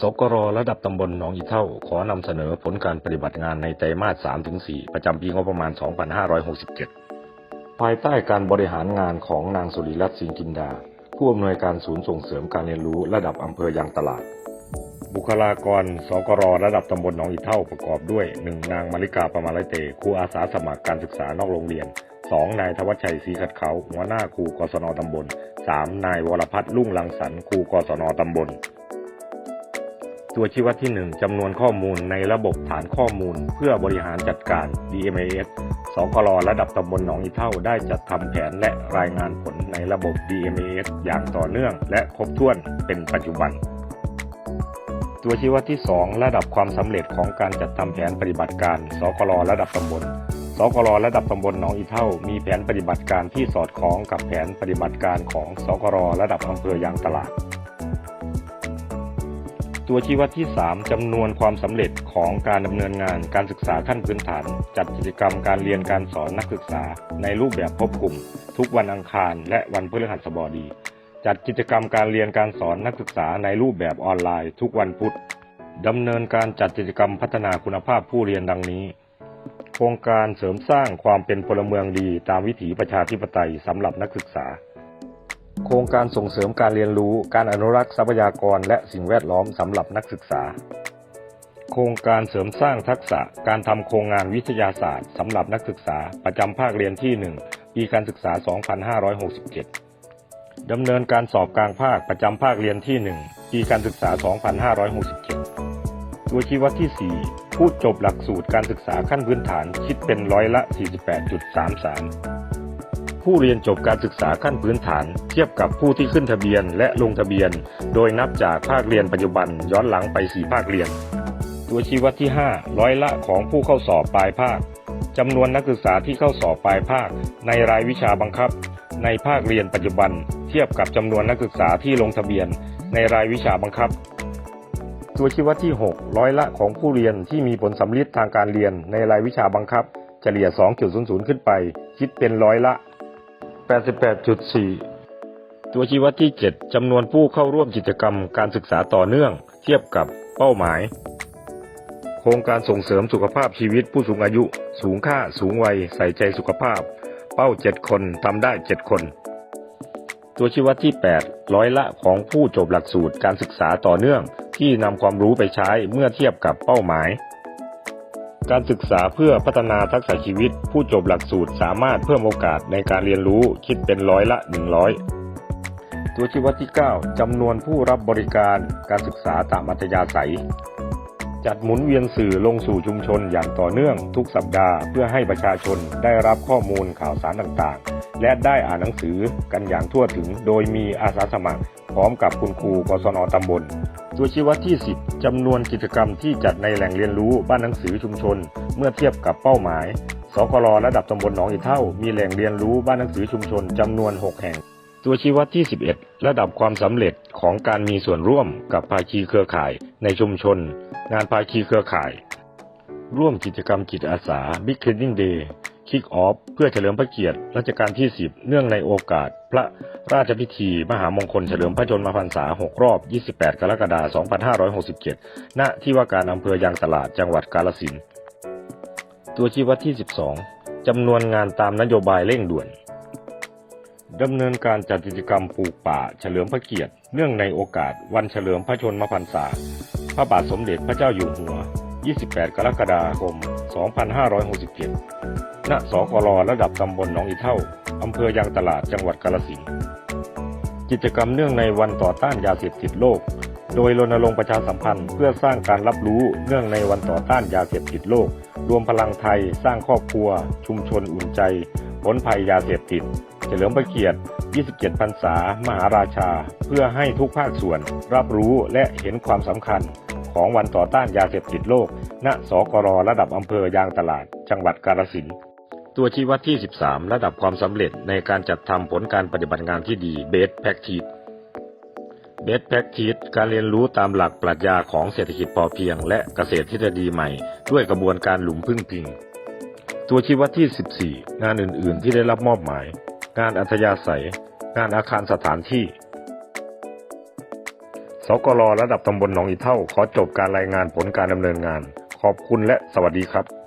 สกรระดับตำบลหนองอีเท่า ขอนำเสนอผลการปฏิบัติงานในไตรมาส 3-4 ประจำปีงบประมาณ 2567 ภายใต้การบริหารงานของนางสุริรัตน์สิงห์กินดา ผู้อำนวยการศูนย์ส่งเสริมการเรียนรู้ระดับอำเภอยางตลาด บุคลากร สกรระดับตำบลหนองอีเท่าประกอบด้วย 1. นางมาริกาประมาลเตครูอาสาสมัครการศึกษานอกโรงเรียน 2. นายธวัชชัยศรีขัดเขาหัวหน้าครูกศนตำบล 3. นายวรพัฒน์ลุ่งลังสรรครูกศนตำบล ตัวชี้วัดที่ 1จำนวนข้อมูลในระบบฐานข้อมูล เพื่อบริหารจัดการ DMAS สกรระดับตำบลหนองอีเท่าได้จัดทำแผนและรายงานผลในระบบ DMAS อย่างต่อเนื่อง และครบถ้วนเป็นปัจจุบัน ตัวชี้วัดที่ 2 ระดับความสำเร็จของการจัดทำแผนปฏิบัติการ สกรระดับตำบลสกรระดับตำบลหนองอีเท่า มีแผนปฏิบัติการที่สอดคล้องกับแผนปฏิบัติการของสกรระดับอำเภอยางตลาด ตัวชี้วัดที่ 3จำนวนความสำเร็จของการดำเนินงานการศึกษาขั้นพื้นฐาน จัดกิจกรรมการเรียนการสอนนักศึกษา ในรูปแบบพบกลุ่ม ทุกวันอังคาร และวันพฤหัสบดี จัดกิจกรรมการเรียนการสอนนักศึกษาในรูปแบบออนไลน์ ทุกวันพุธดำเนินการจัดกิจกรรมพัฒนาคุณภาพผู้เรียนดังนี้ โครงการเสริมสร้างความเป็นพลเมืองดีตามวิถีประชาธิปไตยสำหรับนักศึกษา โครงการส่งเสริมการเรียนรู้การอนุรักษ์ทรัพยากรและสิ่งแวดล้อมสำหรับนักศึกษา โครงการเสริมสร้างทักษะการทำโครงงานวิทยาศาสตร์สำหรับนักศึกษาประจำภาคเรียนที่ 1 ปีการศึกษา 2567 ดำเนินการสอบกลางภาคประจำภาคเรียนที่ 1 ปีการศึกษา 2567 ตัวชี้วัดที่ 4 ผู้จบหลักสูตรการศึกษาขั้นพื้นฐานคิดเป็นร้อยละ 48.33 ผู้เรียนจบการศึกษาขั้นพื้นฐาน เทียบกับผู้ที่ขึ้นทะเบียนและลงทะเบียน โดยนับจากภาคเรียนปัจจุบันย้อนหลังไป 4 ภาคเรียน ตัวชี้วัดที่ 5 ร้อยละของผู้เข้าสอบปลายภาคจำนวนนักศึกษาที่เข้าสอบปลายภาค ในรายวิชาบังคับ ในภาคเรียนปัจจุบัน เทียบกับจำนวนนักศึกษาที่ลงทะเบียน ในรายวิชาบังคับตัวชี้วัดที่ 6 ร้อยละของผู้เรียนที่มีผลสำลิดทางการเรียนในรายวิชาบังคับ เฉลี่ย 2.00 ขึ้นไป คิดเป็นร้อยละ 88.4 ตัวชี้วัดที่ 7จำนวนผู้เข้าร่วมกิจกรรมการศึกษาต่อเนื่อง เทียบกับเป้าหมาย โครงการส่งเสริมสุขภาพชีวิตผู้สูงอายุ สูงค่าสูงวัย ใส่ใจสุขภาพ เป้า 7 คนทำได้ 7 คน ตัวชี้วัดที่ 8 ร้อยละของผู้จบหลักสูตรการศึกษาต่อเนื่อง ที่นำความรู้ไปใช้เมื่อเทียบกับเป้าหมาย การศึกษาเพื่อพัฒนาทักษะชีวิต ผู้จบหลักสูตรสามารถเพิ่มโอกาสในการเรียนรู้คิดเป็นร้อยละ 100 ตัวชี้วัดที่ 9จำนวนผู้รับบริการการศึกษาตามอัธยาศัย จัดหมุนเวียนสื่อลงสู่ชุมชนอย่างต่อเนื่องทุกสัปดาห์เพื่อให้ประชาชนได้รับข้อมูลข่าวสารต่างๆ และได้อ่านหนังสือกันอย่างทั่วถึง โดยมีอาสาสมัคร พร้อมกับคุณครูกศนตำบล ตัวชี้วัดที่ 10จำนวนกิจกรรมที่จัดในแหล่งเรียนรู้บ้านหนังสือชุมชน เมื่อเทียบกับเป้าหมายสกรระดับตำบลหนองอีเท่า มีแหล่งเรียนรู้บ้านหนังสือชุมชนจำนวน 6 แห่ง ตัวชี้วัดที่ 11 ระดับความสำเร็จของการมีส่วนร่วมกับภาคีเครือข่ายในชุมชน งานภาคีเครือข่าย ร่วมกิจกรรมจิตอาสา Big Cleaning Day Kick Off เพื่อเฉลิมพระเกียรติรัชกาลที่ 10 เนื่องในโอกาส พระราชพิธี มหามงคลเฉลิมพระชนมพรรษา 6 รอบ 28 กรกฎาคม 2567 ณ ที่ว่าการอำเภอยางตลาดจังหวัดกาฬสินธุ์ตัวชี้วัดที่ 12จำนวนงานตามนโยบายเร่งด่วน ดำเนินการจัดกิจกรรมปลูกป่าเฉลิมพระเกียรติ เนื่องในโอกาสวันเฉลิมพระชนมพรรษา พระบาทสมเด็จพระเจ้าอยู่หัว 28 กรกฎาคม 2567 ณ สกรระดับตำบลหนองอีเท่า อำเภอยางตลาด จังหวัดกาฬสินธุ์ กิจกรรมเนื่องในวันต่อต้านยาเสพติดโลก โดยรณรงค์ประชาสัมพันธ์เพื่อสร้างการรับรู้เนื่องในวันต่อต้านยาเสพติดโลก รวมพลังไทย สร้างครอบครัว ชุมชนอุ่นใจพ้นภัยยาเสพติด เฉลิมพระเกียรติ 27 พรรษา มหาราชา เพื่อให้ทุกภาคส่วน รับรู้และเห็นความสำคัญ ของวันต่อต้านยาเสพติดโลก ณ สกรระดับอำเภอยางตลาด จังหวัดกาฬสินธุ์ตัวชี้วัดที่ 13 ระดับความสำเร็จในการจัดทำผลการปฏิบัติงานที่ดี Best Practice Best Practice การเรียนรู้ตามหลักปรัชญาของเศรษฐกิจพอเพียง และเกษตรทฤษฎีใหม่ ด้วยกระบวนการหลุมพึ่งพิง ตัวชี้วัดที่ 14 งานอื่น ๆ ที่ได้รับมอบหมาย งานอัธยาศัย งานอาคารสถานที่สกรระดับตำบลหนองอีเท่า ขอจบการรายงานผลการดำเนินงาน ขอบคุณและสวัสดีครับ